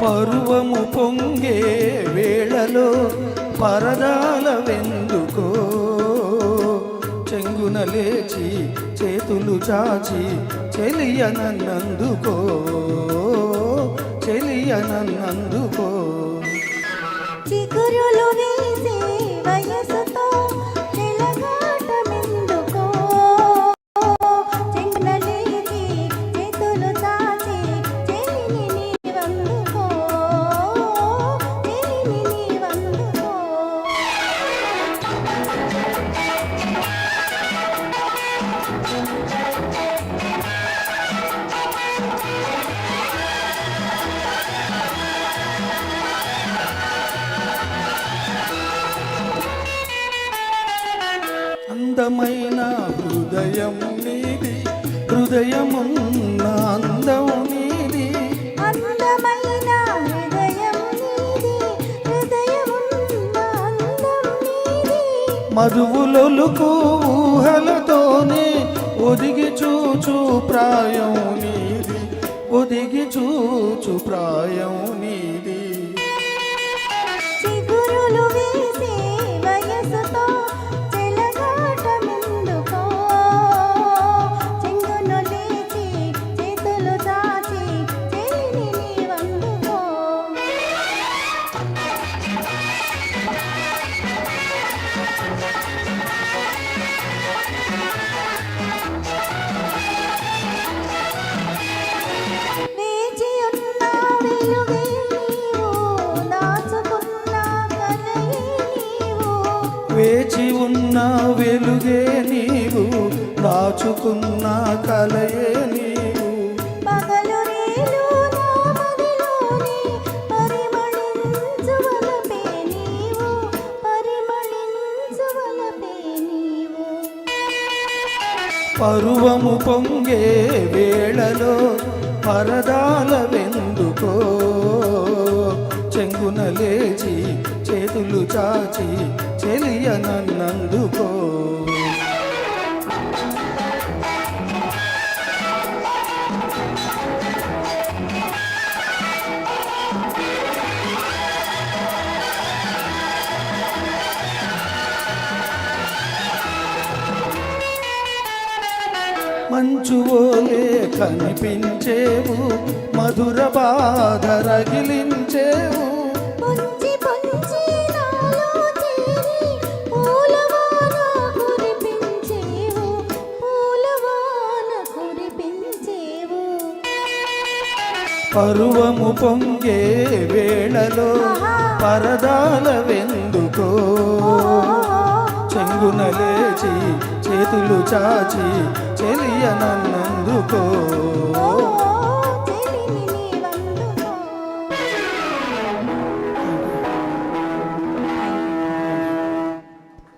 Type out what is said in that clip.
పరువము పొంగే వేళలో పరదాల వెందుకో చెంగున లేచి చేతులు చాచి చెలియనందుకో చెలియనందుకో చిగురులు వేసే వయసు అందమైన హృదయం నీది హృదయమున్న మధువులొలుకు ఊహలతోనే ఒదిగి చూచు ప్రాయం నీది. ఒదిగి చూచు ప్రాయం నీది. వెలుగే నీవు దాచుకున్న కలయే నీవు. పరువము పొంగే వేళలో పరదాల వెందుకో చెంగున లేచి చేతులు చాచి చెలియనన్నందుకో మంచువోలే కనిపించేవు మధుర బాధ రగిలించేవు. పరువము పొంగే వేళలో పరదాల వెందుకో చెంగున లేచి చేతులు చాచి చెలియనందుకో